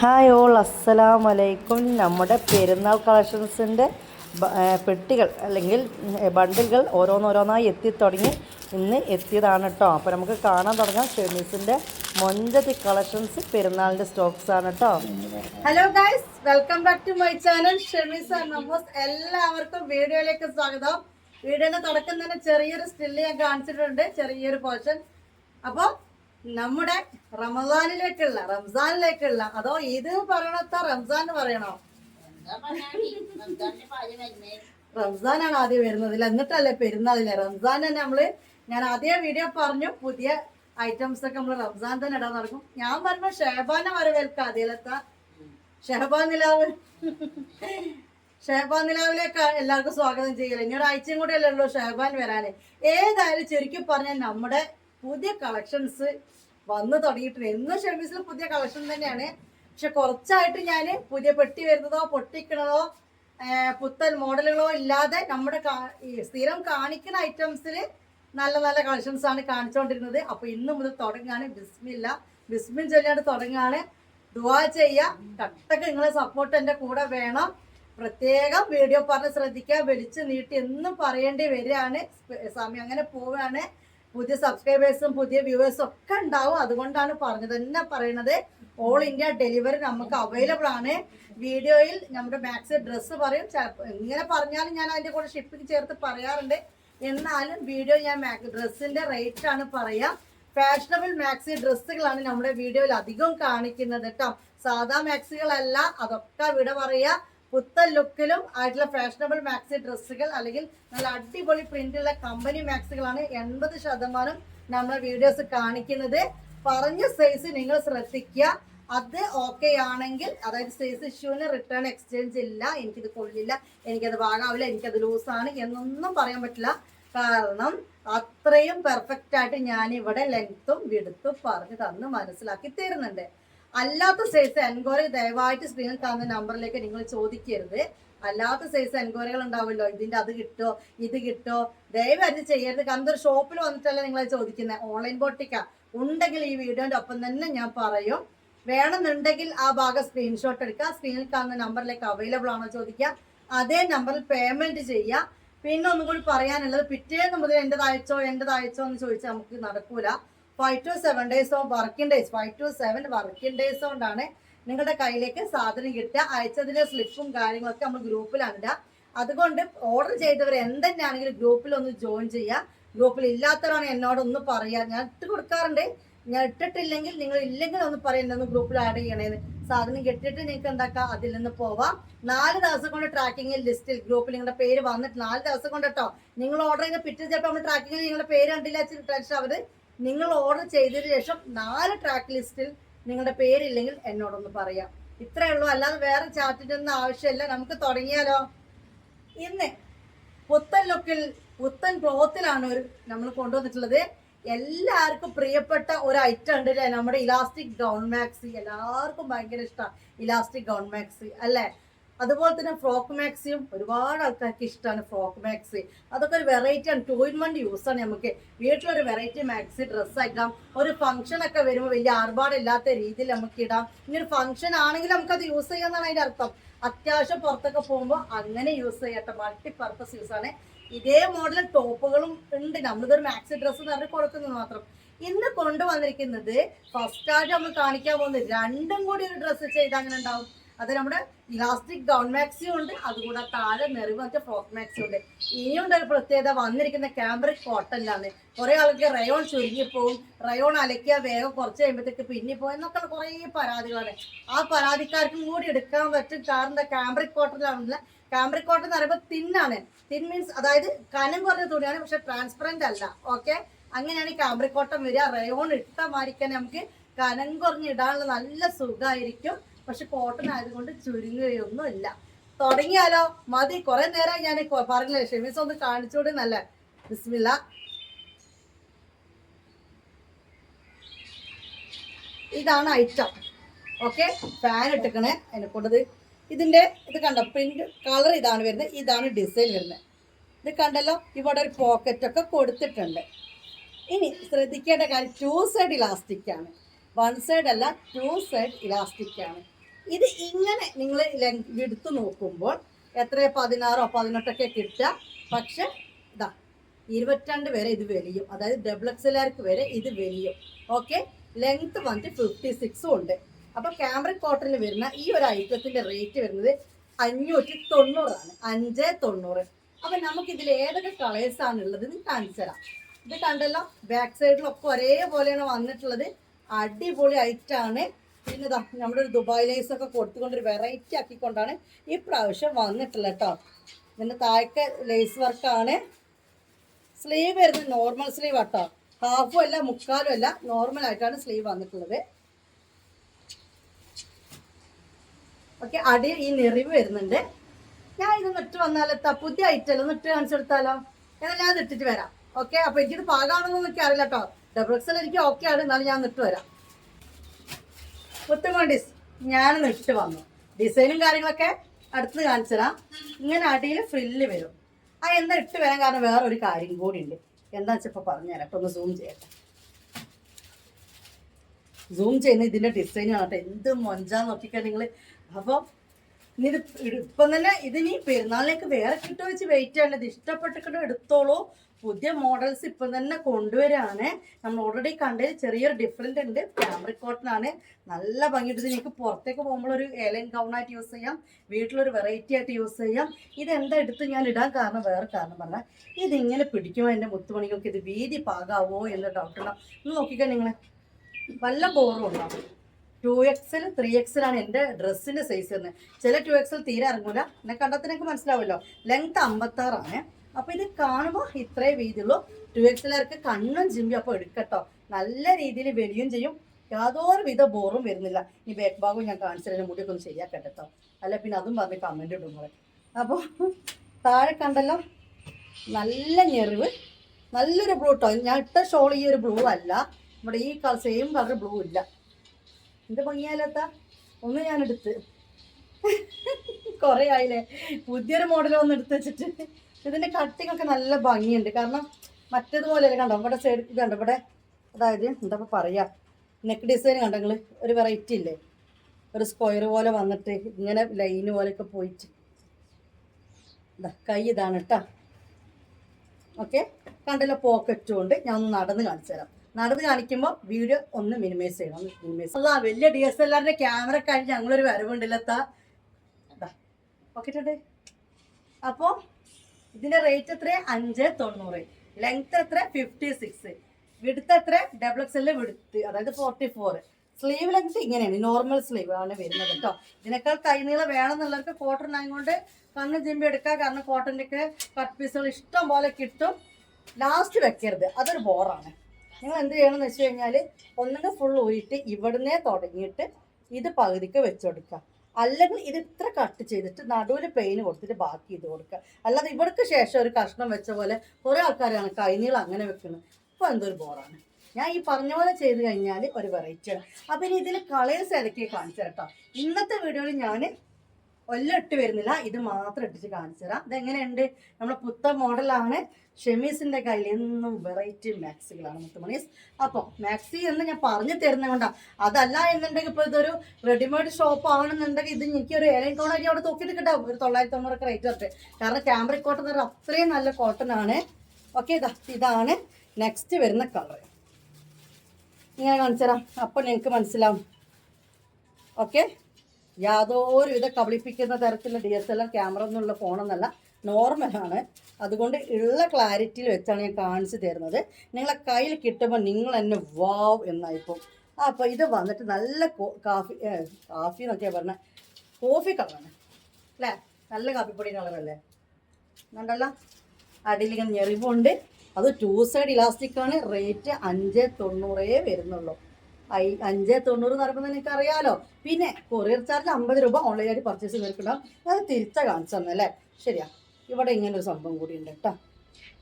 Hi all അസ്സലാം വലൈക്കും നമ്മുടെ പെരുന്നാൾ കളക്ഷൻസിന്റെ പെട്ടികൾ അല്ലെങ്കിൽ ബണ്ടിലുകൾ ഓരോന്നോരോന്നായി എത്തിത്തുടങ്ങി ഇന്ന് എത്തിയതാണ് കേട്ടോ അപ്പോൾ നമുക്ക് കാണാൻ തുടങ്ങാം. ഷെമീസിന്റെ മൊഞ്ചത്തി കളക്ഷൻസ് പെരുന്നാളിന്റെ സ്റ്റോക്സ് ആണ് കേട്ടോ hello guys welcome back to my channel Shemees എല്ലാവർക്കും വീഡിയോയിലേക്ക് സ്വാഗതം. വീഡിയോയുടെ തുടക്കം തന്നെ ചെറിയൊരു സ്റ്റില്ല് ഞാൻ കാണിച്ചിട്ടുണ്ട്. ചെറിയൊരു പോർഷൻ അപ്പോൾ നമ്മുടെ റമദാനിലേക്കുള്ള റംസാനിലേക്കുള്ള അതോ ഇത് പറയണത്ത റംസാൻ പറയണോ? റംസാനാണ് ആദ്യം വരുന്നത് എന്നിട്ടല്ലേ പെരുന്നാളില്ലേ? റംസാൻ തന്നെ നമ്മൾ ഞാൻ ആദ്യ വീഡിയോ പറഞ്ഞു പുതിയ ഐറ്റംസ് ഒക്കെ നമ്മൾ റംസാൻ തന്നെ ഇടാൻ നടക്കും. ഞാൻ പറഞ്ഞു ഷെഹബാനെ വരവേൽക്കാം അതിലത്ത ഷെഹബാൻ നിലാവ്. ഷെഹബാൻ നിലാവിലേക്ക് എല്ലാവർക്കും സ്വാഗതം ചെയ്യല. ഇനി ഒരാഴ്ചയും കൂടെ അല്ലേ ഉള്ളൂ ഷെഹബാൻ വരാന്. ഏതായാലും ചുരുക്കി പറഞ്ഞാൽ നമ്മുടെ പുതിയ കളക്ഷൻസ് വന്നു തുടങ്ങിയിട്ടുണ്ട്. എന്നും ഷെമീസിൽ പുതിയ കളക്ഷൻ തന്നെയാണ്. പക്ഷെ കുറച്ചായിട്ട് ഞാൻ പുതിയ പെട്ടി വരുന്നതോ പൊട്ടിക്കണതോ പുത്തൻ മോഡലുകളോ ഇല്ലാതെ നമ്മുടെ സ്ഥിരം കാണിക്കുന്ന ഐറ്റംസിൽ നല്ല നല്ല കളക്ഷൻസ് ആണ് കാണിച്ചുകൊണ്ടിരുന്നത് അപ്പൊ ഇന്ന് മുതൽ തുടങ്ങാണ്. ബിസ്മില്ല. ബിസ്മിൻ ചൊല്ലിയാണ്ട് തുടങ്ങാണ്. ദുവാ ചെയ്യുക കട്ടക്ക് നിങ്ങളെ സപ്പോർട്ട് എന്റെ കൂടെ വേണം. പ്രത്യേകം വീഡിയോ പറഞ്ഞ് ശ്രദ്ധിക്കുക വലിച്ചു നീട്ടി എന്നും പറയേണ്ടി വരികയാണ്. സമയം അങ്ങനെ പോവുകയാണ്. പുതിയ സബ്സ്ക്രൈബേഴ്സും പുതിയ വ്യൂവേഴ്സും ഒക്കെ ഉണ്ടാവും. അതുകൊണ്ടാണ് പറഞ്ഞത്. തന്നെ പറയണത് ഓൾ ഇന്ത്യ ഡെലിവറി നമുക്ക് അവൈലബിൾ ആണ്. വീഡിയോയിൽ നമ്മുടെ മാക്സി ഡ്രസ്സ് പറയും. ഇങ്ങനെ പറഞ്ഞാലും ഞാൻ അതിന്റെ കൂടെ ഷിപ്പിംഗ് ചേർത്ത് പറയാറുണ്ട്. എന്നാലും വീഡിയോ ഞാൻ ഡ്രസ്സിന്റെ റേറ്റ് ആണ് പറയാം. ഫാഷനബിൾ മാക്സി ഡ്രസ്സുകളാണ് നമ്മുടെ വീഡിയോയിൽ അധികം കാണിക്കുന്നത് കേട്ടോ. സാധാ മാക്സികളല്ല അതൊക്കെ ഇവിടെ പറയാ. പുത്തൻ ലുക്കിലും ആയിട്ടുള്ള ഫാഷനബിൾ മാക്സി ഡ്രസ്സുകൾ അല്ലെങ്കിൽ നല്ല അടിപൊളി പ്രിന്റുള്ള കമ്പനി മാക്സികളാണ് എൺപത് ശതമാനം നമ്മളെ വീഡിയോസ് കാണിക്കുന്നത്. പറഞ്ഞ സൈസ് നിങ്ങൾ ശ്രദ്ധിക്കുക. അത് ഓക്കെ ആണെങ്കിൽ അതായത് സൈസ് ഇഷ്യൂവിന് റിട്ടേൺ എക്സ്ചേഞ്ച് ഇല്ല. എനിക്കിത് കൊള്ളില്ല. എനിക്കത് വാങ്ങാവില്ല. എനിക്കത് ലൂസാണ് എന്നൊന്നും പറയാൻ പറ്റില്ല. കാരണം അത്രയും പെർഫെക്റ്റ് ആയിട്ട് ഞാൻ ഇവിടെ ലെങ്ത്തും വിടുത്തും പറഞ്ഞു തന്ന് മനസ്സിലാക്കി തരുന്നുണ്ട്. അല്ലാത്ത സൈസ് എൻക്വയറി ദയവായിട്ട് സ്ക്രീനിൽ കാണുന്ന നമ്പറിലേക്ക് നിങ്ങൾ ചോദിക്കരുത്. അല്ലാത്ത സൈസ് എൻക്വയറികൾ ഉണ്ടാവുമല്ലോ. ഇതിന്റെ അത് കിട്ടോ ഇത് കിട്ടോ. ദയവായിട്ട് ചെയ്യരുത്. കാരണം ഒരു ഷോപ്പിൽ വന്നിട്ടല്ലേ നിങ്ങളെ ചോദിക്കുന്നത് ഓൺലൈൻ ബോട്ടിക്ക ഉണ്ടെങ്കിൽ ഈ വീഡിയോന്റെ ഒപ്പം തന്നെ ഞാൻ പറയും. വേണമെന്നുണ്ടെങ്കിൽ ആ ഭാഗം സ്ക്രീൻഷോട്ട് എടുക്കുക. സ്ക്രീനിൽ കാണുന്ന നമ്പറിലേക്ക് അവൈലബിൾ ആണോ ചോദിക്കുക. അതേ നമ്പറിൽ പേയ്മെന്റ് ചെയ്യുക. പിന്നെ ഒന്നും കൂടി പറയാനുള്ളത് പിറ്റേന്ന് മുതൽ എന്റെത് അയച്ചോ എന്റെത് അയച്ചോ എന്ന് ചോദിച്ചാൽ നമുക്ക് നടക്കൂല. Five to seven days of working days five to seven working days കൊണ്ടാണ് നിങ്ങളുടെ കയ്യിലേക്ക് സാധനം കിട്ടുക. അയച്ചതിന്റെ സ്ലിപ്പും കാര്യങ്ങളൊക്കെ നമ്മൾ ഗ്രൂപ്പിലാണ് അതുകൊണ്ട് ഓർഡർ ചെയ്തവർ എന്തെന്നാണെങ്കിലും ഗ്രൂപ്പിൽ ഒന്ന് ജോയിൻ ചെയ്യുക. ഗ്രൂപ്പിൽ ഇല്ലാത്തവരാണ് എന്നോട് ഒന്ന് പറയുക ഞാൻ ഇട്ട് കൊടുക്കാറുണ്ട്. ഞാൻ ഇട്ടിട്ടില്ലെങ്കിൽ നിങ്ങൾ ഇല്ലെങ്കിൽ ഒന്ന് പറയാം എന്നെ ഒന്ന് ഗ്രൂപ്പിൽ ആഡ് ചെയ്യണേന്ന്. സാധനം കിട്ടിയിട്ട് നിങ്ങൾക്ക് എന്താക്കാം? അതിൽ നിന്ന് പോവാം. നാല് ദിവസം കൊണ്ട് ട്രാക്കിങ്ങിൽ ലിസ്റ്റിൽ ഗ്രൂപ്പിൽ നിങ്ങളുടെ പേര് വന്നിട്ട് നാല് ദിവസം കൊണ്ട് കേട്ടോ നിങ്ങൾ ഓർഡർ ചെയ്ത് പിറ്റേ ചിലപ്പോൾ നമ്മൾ ട്രാക്കിങ്ങിൽ നിങ്ങളുടെ പേര് കണ്ടില്ല ടെൻഷൻ അവർ നിങ്ങൾ ഓർഡർ ചെയ്തതിന് ശേഷം നാല് ട്രാക്ക് ലിസ്റ്റിൽ നിങ്ങളുടെ പേരില്ലെങ്കിൽ എന്നോടൊന്ന് പറയാം. ഇത്രയേ ഉള്ളൂ. അല്ലാതെ വേറെ ചാറ്റിന്റെ ഒന്നും ആവശ്യമില്ല. നമുക്ക് തുടങ്ങിയാലോ? ഇന്ന് പുത്തൻ ലുക്കിൽ പുത്തൻ ക്ലോത്തിലാണ് ഒരു നമ്മൾ കൊണ്ടുവന്നിട്ടുള്ളത്. എല്ലാവർക്കും പ്രിയപ്പെട്ട ഒരു ഐറ്റം ഉണ്ട് അല്ലേ നമ്മുടെ ഇലാസ്റ്റിക് ഗൗൺ മാക്സി. എല്ലാവർക്കും ഭയങ്കര ഇഷ്ടമാണ് ഇലാസ്റ്റിക് ഗൗൺ മാക്സി അല്ലേ? അതുപോലെ തന്നെ ഫ്രോക്ക് മാക്സിയും ഒരുപാട് ആൾക്കാർക്ക് ഇഷ്ടമാണ് ഫ്രോക്ക് മാക്സി. അതൊക്കെ ഒരു വെറൈറ്റി ആണ്. ടൂ ഇൻ വൺ ആണ് നമുക്ക്. വീട്ടിലൊരു വെറൈറ്റി മാക്സി ഡ്രസ്സ് ആക്കാം ഒരു ഫംഗ്ഷൻ ഒക്കെ വരുമ്പോൾ വലിയ ആർഭാടില്ലാത്ത രീതിയിൽ നമുക്ക് ഇടാം. ഇനി ഒരു ഫംഗ്ഷൻ ആണെങ്കിൽ നമുക്കത് യൂസ് ചെയ്യാന്നാണ് അതിന്റെ അർത്ഥം. അത്യാവശ്യം പുറത്തൊക്കെ പോകുമ്പോൾ അങ്ങനെ യൂസ് ചെയ്യട്ടെ മൾട്ടി പർപ്പസ് യൂസ് ആണ്. ഇതേ മോഡൽ ടോപ്പുകളും ഉണ്ട്. നമ്മളിതൊരു മാക്സി ഡ്രസ്സ് എന്ന് പറഞ്ഞ് കൊടുക്കുന്നത് മാത്രം. ഇന്ന് കൊണ്ടുവന്നിരിക്കുന്നത് ഫസ്റ്റ് ആയിട്ട് നമ്മൾ കാണിക്കാൻ പോകുന്നത് രണ്ടും കൂടി ഒരു ഡ്രസ്സ് ചെയ്ത് അങ്ങനെ ഉണ്ടാവും? അത് നമ്മുടെ ഇലാസ്റ്റിക് ഗൗൺ മാക്സിയും ഉണ്ട് അതുകൂടെ താഴെ മെറിവ് മറ്റേ ഫ്രോക്ക് മാക്സിയും ഉണ്ട്. ഇനിയുണ്ട് ഒരു പ്രത്യേകത വന്നിരിക്കുന്ന ക്യാമ്പറിക് കോട്ടനിലാണ് കുറേ ആൾക്ക് റയോൺ ചുരുങ്ങിപ്പോവും റയോൺ അലക്കിയ വേഗം കുറച്ച് കഴിയുമ്പോഴത്തേക്ക് പിന്നിപ്പോയി എന്നൊക്കെ കുറേ പരാതികളാണ്. ആ പരാതിക്കാർക്കും കൂടി എടുക്കാൻ പറ്റും കാരണം ക്യാമ്പറിക് കോട്ടണിലാണെന്നില്ല ക്യാമ്പറിക് കോട്ടൺ എന്ന് പറയുമ്പോൾ തിന്നാണ്. തിൻ മീൻസ് അതായത് കനം കുറഞ്ഞ തുണിയാണ് പക്ഷെ ട്രാൻസ്പെറന്റ് അല്ല. ഓക്കെ? അങ്ങനെയാണ് ഈ ക്യാമ്പ്രിക് കോട്ടൺ വരിക. റയോൺ ഇട്ട മാതിരിക്കാൻ നമുക്ക് കനം കുറഞ്ഞ് ഇടാനുള്ള നല്ല സുഖമായിരിക്കും പക്ഷെ കോട്ടൺ ആയതുകൊണ്ട് ചുരുങ്ങുകയൊന്നും ഇല്ല തുടങ്ങിയാലോ? മതി. കുറെ നേരം ഞാൻ പറഞ്ഞില്ലേ? ഷെമീസ് ഒന്ന് കാണിച്ചോടെ നല്ല. ബിസ്മില്ല. ഇതാണ് ഐറ്റം ഓക്കെ ഫാൻ ഇട്ടിക്കണേ അതിനെ കൊണ്ടത്. ഇതിന്റെ ഇത് കണ്ട? പ്രിന്റ് കളർ ഇതാണ് വരുന്നത്. ഇതാണ് ഡിസൈൻ വരുന്നത്. ഇത് കണ്ടല്ലോ? ഇവിടെ ഒരു പോക്കറ്റൊക്കെ കൊടുത്തിട്ടുണ്ട്. ഇനി ശ്രദ്ധിക്കേണ്ട കാര്യം ടു സൈഡ് ഇലാസ്റ്റിക് ആണ്. വൺ സൈഡ് അല്ല ടു സൈഡ് ഇലാസ്റ്റിക് ആണ്. ഇത് ഇങ്ങനെ നിങ്ങൾ എടുത്ത് നോക്കുമ്പോൾ എത്ര പതിനാറോ പതിനെട്ടൊക്കെ കിട്ടുക. പക്ഷെ ഇതാ ഇരുപത്തിരണ്ട് വരെ ഇത് വലിയും. അതായത് ഡബിൾ എക്സ് എല്ലാവർക്ക് വരെ ഇത് വലിയും. ഓക്കെ ലെങ്ത് വന്നിട്ട് ഫിഫ്റ്റി സിക്സും ഉണ്ട്. അപ്പോൾ ക്യാമറ കോട്ടണിൽ വരുന്ന ഈ ഒരു ഐറ്റത്തിന്റെ റേറ്റ് വരുന്നത് അഞ്ഞൂറ്റി തൊണ്ണൂറാണ് അഞ്ച് തൊണ്ണൂറ്. അപ്പം നമുക്കിതിൽ ഏതൊക്കെ കളേഴ്സ് ആണ് ഉള്ളത് എന്ന് കാണിച്ചു തരാം. ഇത് കണ്ടല്ലോ ബാക്ക് സൈഡിലൊക്കെ ഒരേപോലെയാണ് വന്നിട്ടുള്ളത്. അടിപൊളി ഐറ്റാണ് പിന്നെ ഇതാ നമ്മുടെ ഒരു ദുബായ് ലൈസ് ഒക്കെ കൊടുത്തുകൊണ്ട് ഒരു വെറൈറ്റി ആക്കിക്കൊണ്ടാണ് ഈ പ്രാവശ്യം വന്നിട്ടുള്ളത് കേട്ടോ ഇതിന്റെ താഴത്തെ ലേസ് വർക്കാണ് സ്ലീവ് വരുന്നത് നോർമൽ സ്ലീവ് ആട്ടോ ഹാഫും അല്ല മുക്കാലും അല്ല നോർമൽ ആയിട്ടാണ് സ്ലീവ് വന്നിട്ടുള്ളത്. ഓക്കെ അടി ഈ നെറിവ് വരുന്നുണ്ട്. ഞാൻ ഇത് നിട്ട് വന്നാലെത്താ പുതിയ ഐറ്റം ഒന്ന് ഇട്ട് കാണിച്ചെടുത്താലോ എന്നാൽ ഞാൻ നിട്ടിട്ട് വരാം. ഓക്കെ അപ്പൊ എനിക്കിത് പാകാണെന്നൊന്നും എനിക്ക് അറിയില്ല കേട്ടോ ഡബിൾ എക്സൽ എനിക്ക് ഓക്കെ ആണ്. എന്നാലും ഞാൻ നിട്ട് വരാം. പുത്തമോണ്ടിസ് ഞാൻ നിട്ട് വന്നു. ഡിസൈനും കാര്യങ്ങളൊക്കെ അടുത്ത് കാണിച്ചു തരാം. ഇങ്ങനെ അടിയിൽ ഫ്രില്ല് വരും. ആ എന്താ ഇട്ട് വരാൻ കാരണം വേറെ ഒരു കാര്യം കൂടി ഉണ്ട്. എന്താ വെച്ചാൽ ഇപ്പൊ പറഞ്ഞുതരാം ഇപ്പൊ ഒന്ന് സൂം ചെയ്യട്ടെ. സൂം ചെയ്യുന്ന ഇതിന്റെ ഡിസൈൻ കാണട്ടെ എന്ത് മൊഞ്ചാന്ന് നോക്കിക്കാൻ നിങ്ങൾ അപ്പോൾ ഇനി ഇപ്പം തന്നെ ഇതിനി പെരുന്നാളിലേക്ക് വേറെ കിട്ടുക വെച്ച് വെയിറ്റ് ചെയ്യേണ്ടത് ഇഷ്ടപ്പെട്ടിട്ട് എടുത്തോളൂ. പുതിയ മോഡൽസ് ഇപ്പം തന്നെ കൊണ്ടുവരാണ്. നമ്മൾ ഓൾറെഡി കണ്ടതിൽ ചെറിയൊരു ഡിഫറെന്റ് ഉണ്ട്. ക്യാമറ ആണ്. നല്ല ഭംഗിയുണ്ട്. നിങ്ങൾക്ക് പുറത്തേക്ക് പോകുമ്പോൾ ഒരു ഏലൻ ഗൗണായിട്ട് യൂസ് ചെയ്യാം. വീട്ടിലൊരു വെറൈറ്റി ആയിട്ട് യൂസ് ചെയ്യാം. ഇതെന്താ എടുത്ത് ഞാൻ ഇടാൻ കാരണം വേറെ കാരണം പറഞ്ഞാൽ ഇതിങ്ങനെ പിടിക്കുമോ എന്റെ മുത്തുമണികൾക്ക്? ഇത് വീതി പാകാവോ എന്ന് ഡൗട്ട് ഉണ്ടാവും ഒന്ന് നോക്കിക്കാൻ നിങ്ങൾ വല്ല ബോറും ഉണ്ടാവും ടു എക്സൽ ത്രീ എക്സൽ ആണ് എന്റെ ഡ്രസ്സിന്റെ സൈസ് എന്ന്. ചില ടു എക്സൽ തീരെ ഇറങ്ങൂല. എന്നെ കണ്ടത്തിനൊക്കെ മനസ്സിലാവുമല്ലോ. ലെങ്ത് അമ്പത്താറാണ്. അപ്പോൾ ഇത് കാണുമ്പോൾ ഇത്രേ വീതിയുള്ളൂ. ടു എക്സലുകാർക്ക് കണ്ണും ചിമ്പി അപ്പോൾ എടുക്കട്ടോ. നല്ല രീതിയിൽ വെളിയും ചെയ്യും. യാതൊരു വിധ ബോറും വരുന്നില്ല. ഈ ബാക്ക് ഭാഗവും ഞാൻ കാണിച്ചതിന് മുടിയൊക്കെ ഒന്ന് ശരിയാക്കട്ടെ കേട്ടോ അല്ല പിന്നെ അതും പറഞ്ഞ് കമന്റ് ഇടും കൂടെ അപ്പോൾ താഴെ കണ്ടല്ലോ? നല്ല ഞെറിവ്. നല്ലൊരു ബ്ലൂ കേട്ടോ ഞാൻ ഇട്ട ഷോൾ ഈ ഒരു ബ്ലൂ അല്ല. നമ്മുടെ ഈ കളർ സെയിം കളർ ബ്ലൂ ഇല്ല. എന്ത് ഭംഗിയാലത്ത ഒന്ന് ഞാൻ എടുത്ത്. കുറേ ആയില്ലേ? പുതിയൊരു മോഡൽ ഒന്ന് എടുത്ത് വെച്ചിട്ട്. ഇതിന്റെ കട്ടിങ് ഒക്കെ നല്ല ഭംഗിയുണ്ട്. കാരണം മറ്റേതുപോലെയല്ല കണ്ടോ? ഇവിടെ സൈഡ് ഇത് കണ്ടോ? ഇവിടെ അതായത് എന്താ പറയാ? നെക്ക് ഡിസൈൻ കണ്ടോ ഒരു വെറൈറ്റി ഇല്ലേ? ഒരു സ്ക്വയർ പോലെ വന്നിട്ട് ഇങ്ങനെ ലൈന് പോലെയൊക്കെ പോയിട്ട്. കൈ ഇതാണ് കേട്ടോ ഓക്കെ കണ്ടില്ല പോക്കറ്റും ഉണ്ട് ഞാൻ ഒന്ന് നടന്ന് കാണിച്ചു തരാം. നടന്ന് കാണിക്കുമ്പോൾ വീഡിയോ ഒന്ന് മിനിമൈസ് ചെയ്യണം. മിനിമൈസ് അല്ല വലിയ ഡി എസ് എൽ ആറിന്റെ ക്യാമറ കഴിഞ്ഞ് ഞങ്ങളൊരു പോക്കറ്റ് ഉണ്ട് അപ്പോൾ ഇതിന്റെ റേറ്റ് എത്ര അഞ്ച് തൊണ്ണൂറ്. ലെങ്ത് എത്ര ഫിഫ്റ്റി സിക്സ് വിടുത്ത് എത്ര ഡബിൾ എക്സ് എല്ലിൽ വിടുത്ത് അതായത് ഫോർട്ടി ഫോർ സ്ലീവ് ലെങ്ത് ഇങ്ങനെയാണ് നോർമൽ സ്ലീവ് ആണ് വരുന്നത് കേട്ടോ ഇതിനേക്കാൾ കൈനീളം വേണമെന്നുള്ളവർക്ക് കോട്ടൺ ആയതുകൊണ്ട് കണ്ണ് ജിമ്പി എടുക്കുക കാരണം കോട്ടന്റെ ഒക്കെ കട്ട് പീസുകൾ ഇഷ്ടം പോലെ കിട്ടും. ലാസ്റ്റ് വെക്കരുത്. അതൊരു ബോറാണ് നിങ്ങൾ എന്ത് ചെയ്യണമെന്ന് വെച്ച് കഴിഞ്ഞാൽ ഒന്നുകിൽ ഫുൾ ഊരിയിട്ട് ഇവിടുന്നേ തുടങ്ങിയിട്ട് ഇത് പകുതിക്ക് വെച്ചെടുക്കുക അല്ലെങ്കിൽ ഇത് ഇത്ര കട്ട് ചെയ്തിട്ട് നടുവിൽ പെയിൻ കൊടുത്തിട്ട് ബാക്കി ഇത് കൊടുക്കുക. അല്ലാതെ ഇവിടേക്ക് ശേഷം ഒരു കഷ്ണം വെച്ച പോലെ കുറേ ആൾക്കാരാണ് കൈനീൾ അങ്ങനെ വെക്കുന്നത്. അപ്പോൾ എന്തൊരു ബോറാണ് ഞാൻ ഈ പറഞ്ഞ പോലെ ചെയ്ത് കഴിഞ്ഞാൽ ഒരു വെറൈറ്റിയാണ് അപ്പം ഇനി ഇതിൽ കളേഴ്സ് ഇടയ്ക്ക് കാണിച്ചു കേട്ടോ ഇന്നത്തെ വീഡിയോയിൽ ഞാൻ ഒല്ല ഇട്ട് വരുന്നില്ല. ഇത് മാത്രം ഇട്ടിട്ട് കാണിച്ചു തരാം. ഇതെങ്ങനെയുണ്ട്? നമ്മുടെ പുത്ത മോഡലാണ്. ഷെമീസിന്റെ കയ്യിൽ എന്നും വെറൈറ്റി മാക്സികളാണ് മുത്തുമണീസ്. അപ്പോൾ മാക്സി എന്ന് ഞാൻ പറഞ്ഞു തരുന്നത് കൊണ്ടാ. അതല്ല എന്നുണ്ടെങ്കിൽ ഇപ്പോൾ ഇതൊരു റെഡിമെയ്ഡ് ഷോപ്പ് ആണെന്നുണ്ടെങ്കിൽ ഇത് എനിക്ക് ഒരു ഏഴ് കോണാക്കി അവിടെ തൂക്കിയിട്ട് കിട്ടാം. ഒരു തൊള്ളായിരത്തി തൊണ്ണൂറൊക്കെ റേറ്റ് തൊട്ട് കാരണം ക്യാമറ കോട്ടൺ എന്ന് പറഞ്ഞാൽ അത്രയും നല്ല കോട്ടൺ ആണ്. ഓക്കെ ഇതാ ഇതാണ് നെക്സ്റ്റ് വരുന്ന കളർ ഇങ്ങനെ കാണിച്ചു തരാം. അപ്പോൾ നിങ്ങൾക്ക് മനസ്സിലാവും. ഓക്കെ യാതൊരു വിധ കബളിപ്പിക്കുന്ന തരത്തിലുള്ള D S L R camera എന്നുള്ള ഫോണെന്നല്ല നോർമലാണ് അതുകൊണ്ട് ഉള്ള ക്ലാരിറ്റിയിൽ വെച്ചാണ് ഞാൻ കാണിച്ചു തരുന്നത്. നിങ്ങളെ കയ്യിൽ കിട്ടുമ്പോൾ നിങ്ങൾ എന്നെ വാവ് എന്നായിപ്പോൾ അപ്പോൾ ഇത് വന്നിട്ട് നല്ല കാഫി കാഫി എന്നൊക്കെയാണ് പറഞ്ഞ. കോഫി കളറാണ് അല്ലേ? നല്ല കാപ്പിപ്പൊടി കളറല്ലേ കണ്ടല്ലോ? അടിയിലിങ്ങനെ ഞെറിവുണ്ട്. അത് ടു സൈഡ് ഇലാസ്റ്റിക് ആണ്. റേറ്റ് അഞ്ച് തൊണ്ണൂറേ വരുന്നുള്ളൂ. അഞ്ച് തൊണ്ണൂറ് പറയുമ്പോൾ നിങ്ങൾക്ക് അറിയാലോ പിന്നെ കൊറിയർ ചാർജ് അമ്പത് രൂപ ഓൺലൈനായിട്ട് പർച്ചേസ് ചെയ്തിട്ടുണ്ടാവും അത് തിരിച്ച കാണിച്ചു തന്നല്ലേ ശരിയാ. ഇവിടെ ഇങ്ങനെ ഒരു സംഭവം കൂടി ഉണ്ട് കേട്ടോ.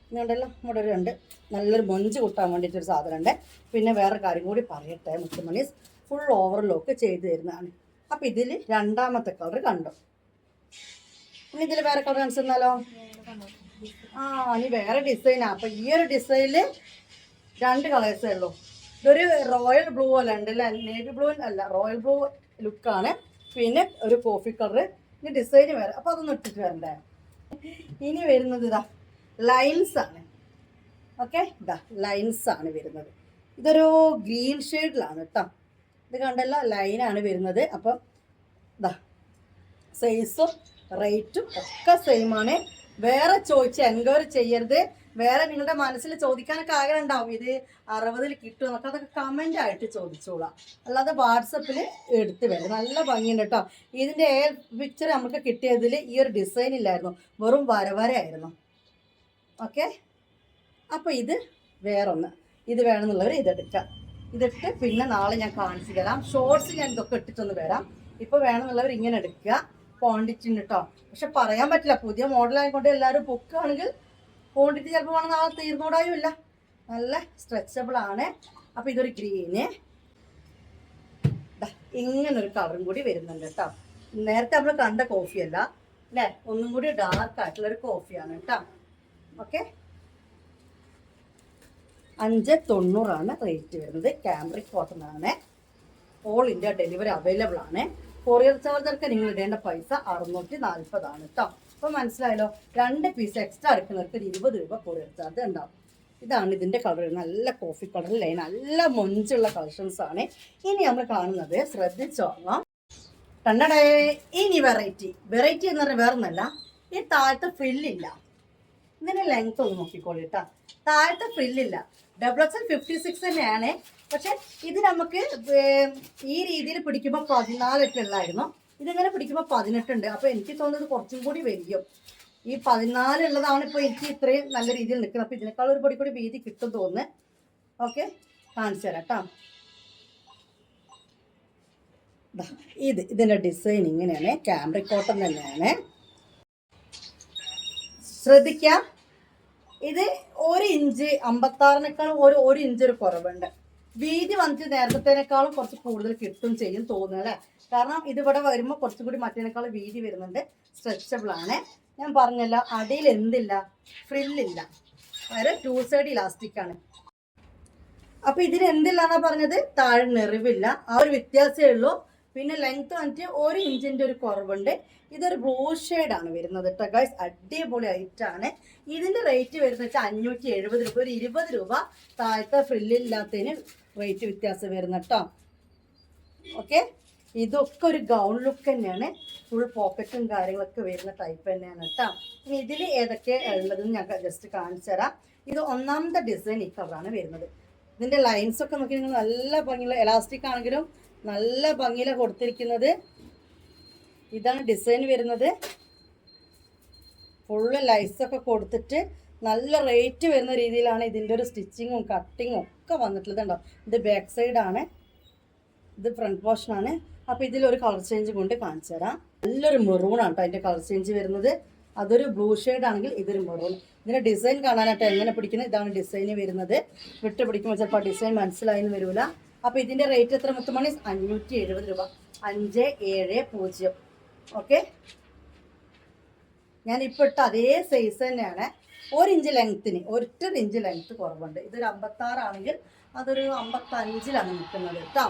ഇങ്ങനെയുണ്ടല്ലോ ഇവിടെ ഒരു ഉണ്ട് നല്ലൊരു മൊഞ്ച് കൂട്ടാൻ വേണ്ടിയിട്ടൊരു സാധനം ഉണ്ട്. പിന്നെ വേറെ കാര്യം കൂടി പറയട്ടെ മുത്തുമണി. ഫുൾ ഓവർലോക്ക് ചെയ്ത് തരുന്നതാണ്. അപ്പം ഇതിൽ രണ്ടാമത്തെ കളർ കണ്ടു? ഇനി ഇതിൽ വേറെ കളർ കാണിച്ചു തന്നാലോ? ആ ഇനി വേറെ ഡിസൈനാ അപ്പൊ ഈ ഒരു ഡിസൈനിൽ രണ്ട് കളേഴ്സേ ഉള്ളൂ. ഇതൊരു റോയൽ ബ്ലൂ പോലെ ഉണ്ട് അല്ല നേവി ബ്ലൂ അല്ല റോയൽ ബ്ലൂ ലുക്കാണ് പിന്നെ ഒരു കോഫി കളർ ഇനി ഡിസൈൻ വേറെ. അപ്പോൾ അതൊന്നും ഇട്ടിട്ട് വരണ്ടേ? ഇനി വരുന്നത് ഇതാ ലൈൻസ് ആണ്. ഓക്കെ ഇതാ ലൈൻസ് ആണ് വരുന്നത്. ഇതൊരു ഗ്രീൻ ഷെയ്ഡിലാണ് കേട്ടോ ഇത് കണ്ടല്ല ലൈനാണ് വരുന്നത്. അപ്പം ഇതാ സൈസും റേറ്റും ഒക്കെ സെയിം ആണ്. വേറെ ചോദിച്ച് എൻക്വയറി ചെയ്യരുത്. വേറെ നിങ്ങളുടെ മനസ്സിൽ ചോദിക്കാനൊക്കെ ആഗ്രഹം ഉണ്ടാവും. ഇത് അറുപതിൽ കിട്ടും എന്നൊക്കെ. അതൊക്കെ കമന്റ് ആയിട്ട് ചോദിച്ചോളാം. അല്ലാതെ വാട്സപ്പിൽ എടുത്ത് വരും. നല്ല ഭംഗിയുണ്ട് കേട്ടോ ഇതിന്റെ ഏ പിക്ചർ നമുക്ക് കിട്ടിയതിൽ ഈ ഒരു ഡിസൈൻ ഇല്ലായിരുന്നു. വെറും വരവരയായിരുന്നു ഓക്കെ അപ്പോൾ ഇത് വേറൊന്ന്. ഇത് വേണമെന്നുള്ളവർ ഇതെടുക്കാം ഇതിട്ട് പിന്നെ നാളെ ഞാൻ കാണിച്ചു തരാം. ഷോർട്സ് ഞാൻ ഇതൊക്കെ ഇട്ടിട്ടൊന്ന് വരാം. ഇപ്പോൾ വേണമെന്നുള്ളവർ ഇങ്ങനെ എടുക്കുക. ക്വാണ്ടിറ്റി ഉണ്ട് കേട്ടോ പക്ഷെ പറയാൻ പറ്റില്ല. പുതിയ മോഡൽ ആയിക്കൊണ്ട് എല്ലാവരും ബുക്കാണെങ്കിൽ ക്വാണ്ടിറ്റി ചിലപ്പോൾ വേണം നാളെ തീർന്നോടായും ഇല്ല. നല്ല സ്ട്രെച്ചബിൾ ആണ്. അപ്പോൾ ഇതൊരു ഗ്രീന് ഇങ്ങനൊരു കളറും കൂടി വരുന്നുണ്ട് കേട്ടോ. നേരത്തെ നമ്മൾ കണ്ട കോഫി അല്ല. അല്ലേ? ഒന്നും കൂടി ഡാർക്ക് ആയിട്ടുള്ള ഒരു കോഫിയാണ് കേട്ടോ. ഓക്കെ അഞ്ച് തൊണ്ണൂറാണ് റേറ്റ് വരുന്നത്. ക്യാമറിക് കോട്ടൺ ആണ്. ഓൾ ഇന്ത്യ ഡെലിവറി അവൈലബിൾ ആണ്. കൊറിയർ ചാർജർക്ക് നിങ്ങൾ ഇടേണ്ട പൈസ അറുന്നൂറ്റി നാൽപ്പതാണ് കേട്ടോ. അപ്പോൾ മനസ്സിലായല്ലോ രണ്ട് പീസ് എക്സ്ട്രാ എടുക്കുന്നവർക്ക് ഒരു ഇരുപത് രൂപ കൂടുതൽ ചാർജ് ഉണ്ടാവും ഇതാണ് ഇതിന്റെ കളർ നല്ല കോഫി കളർ ലൈൻ നല്ല മൊഞ്ചുള്ള കളക്ഷൻസ് ആണ്. ഇനി നമ്മൾ കാണുന്നത് ശ്രദ്ധിച്ചോളാം കണ്ണടേ ഇനി വെറൈറ്റി വെറൈറ്റി എന്ന് പറഞ്ഞാൽ വേറൊന്നല്ല ഈ താഴത്തെ ഫ്രില്ലില്ല ഇതിന്റെ ലെങ്ത് ഒന്ന് നോക്കിക്കോളൂ കേട്ടോ താഴത്തെ ഫ്രില്ലില്ല double X L fifty six തന്നെയാണ്. പക്ഷെ ഇത് നമുക്ക് ഈ രീതിയിൽ പിടിക്കുമ്പോൾ പതിനാലൊക്കെ ഉള്ളായിരുന്നു. ഇതിങ്ങനെ പിടിക്കുമ്പോൾ പതിനെട്ടുണ്ട്. അപ്പോൾ എനിക്ക് തോന്നുന്നത് കുറച്ചും കൂടി വലിയും. ഈ പതിനാലുള്ളതാണ് ഇപ്പോൾ എനിക്ക് ഇത്രയും നല്ല രീതിയിൽ നിൽക്കുന്നത്. അപ്പോൾ ഇതിനേക്കാൾ ഒരു പൊടി കൂടി വീതി കിട്ടും തോന്നുന്നു. ഓക്കെ? കാണിച്ചു തരാം കേട്ടോ ഇത് ഇതിന്റെ ഡിസൈൻ ഇങ്ങനെയാണ്. ക്യാമ്പ്രിക് കോട്ടൺ തന്നെയാണ്. ശ്രദ്ധിക്കാം. ഇത് ഒരു ഇഞ്ച് അമ്പത്താറിനേക്കാളും ഒരു ഒരു ഇഞ്ച് ഒരു കുറവുണ്ട്. വീതി വന്നിട്ട് നേരത്തേനേക്കാളും കുറച്ച് കൂടുതൽ കിട്ടും ചെയ്യും തോന്നുന്നു അല്ലേ? കാരണം ഇതിവിടെ വരുമ്പോൾ കുറച്ചും കൂടി മറ്റേനേക്കാൾ വീതി വരുന്നുണ്ട്. സ്ട്രെച്ചബിൾ ആണ്. ഞാൻ പറഞ്ഞല്ലോ അടിയിൽ എന്തില്ല? ഫ്രില്ലില്ല. വേറെ ടു സൈഡ് ഇലാസ്റ്റിക് ആണ്. അപ്പൊ ഇതിന് എന്തില്ലാന്നാ പറഞ്ഞത്? താഴെ നെറിവില്ല. ആ ഒരു വ്യത്യാസമേ ഉള്ളൂ. പിന്നെ ലെങ്ത് വന്നിട്ട് ഒരു ഇഞ്ചിന്റെ ഒരു കുറവുണ്ട്. ഇതൊരു ബ്ലൂ ആണ് വരുന്നത് കേട്ടോ ഗൈസ് അടിപൊളി ഐറ്റം ആണ്. ഇതിന്റെ റേറ്റ് വരുന്നത് വെച്ചാൽ അഞ്ഞൂറ്റി എഴുപത് രൂപ. ഒരു ഇരുപത് രൂപ താഴത്തെ ഫ്രില്ലില്ലാത്തതിന് റേറ്റ് വ്യത്യാസം വരുന്ന കേട്ടോ ഓക്കെ ഇതൊക്കെ ഒരു ഗൗൺ ലുക്ക് തന്നെയാണ്. ഫുൾ പോക്കറ്റും കാര്യങ്ങളൊക്കെ വരുന്ന ടൈപ്പ് തന്നെയാണ് കേട്ടോ ഇനി ഇതിൽ ഏതൊക്കെ ഉള്ളതെന്ന് ഞാൻ ജസ്റ്റ് കാണിച്ചു തരാം. ഇത് ഒന്നാമത്തെ ഡിസൈൻ ഈ കളറാണ് വരുന്നത്. ഇതിന്റെ ലൈൻസ് ഒക്കെ നോക്കി നിങ്ങൾ നല്ല ഭംഗിയുള്ള എലാസ്റ്റിക് ആണെങ്കിലും നല്ല ഭംഗിയിലാണ് കൊടുത്തിരിക്കുന്നത്. ഇതാണ് ഡിസൈൻ വരുന്നത്. ഫുള്ള് ലൈസൊക്കെ കൊടുത്തിട്ട് നല്ല റേറ്റ് വരുന്ന രീതിയിലാണ് ഇതിന്റെ ഒരു സ്റ്റിച്ചിങ്ങും കട്ടിങ്ങും ഒക്കെ വന്നിട്ടുള്ളത് ഉണ്ടാവും ഇത് ബാക്ക് സൈഡാണ് ഇത് ഫ്രണ്ട് പോർഷനാണ് അപ്പോൾ ഒരു കളർ ചേഞ്ച് കൊണ്ട് കാണിച്ചു തരാം. നല്ലൊരു മെറൂൺ ആണ് കേട്ടോ അതിന്റെ കളർ ചേഞ്ച് വരുന്നത്. അതൊരു ബ്ലൂ ഷെയ്ഡ് ആണെങ്കിൽ ഇതൊരു മെറൂൺ ഇതിന്റെ ഡിസൈൻ കാണാനായിട്ട് എങ്ങനെ പിടിക്കുന്നത്? ഇതാണ് ഡിസൈൻ വരുന്നത്. വിട്ട് പിടിക്കുമ്പോൾ ചിലപ്പോൾ ഡിസൈൻ മനസ്സിലായെന്ന് വരില്ല അപ്പോൾ ഇതിന്റെ റേറ്റ് എത്ര മുത്തുമണി അഞ്ഞൂറ്റി എഴുപത് രൂപ. അഞ്ച് ഏഴ് പൂജ്യം. ഓക്കെ ഞാൻ ഇപ്പോൾ ഇട്ട അതേ സൈസ് തന്നെയാണ്. ഒരു ഇഞ്ച് ലെങ്ത്തിന് ഒറ്റ ഇഞ്ച് ലെങ്ത്ത് കുറവുണ്ട്. ഇതൊരു അമ്പത്താറാണെങ്കിൽ അതൊരു അമ്പത്തഞ്ചിലാണ് നിൽക്കുന്നത് കേട്ടോ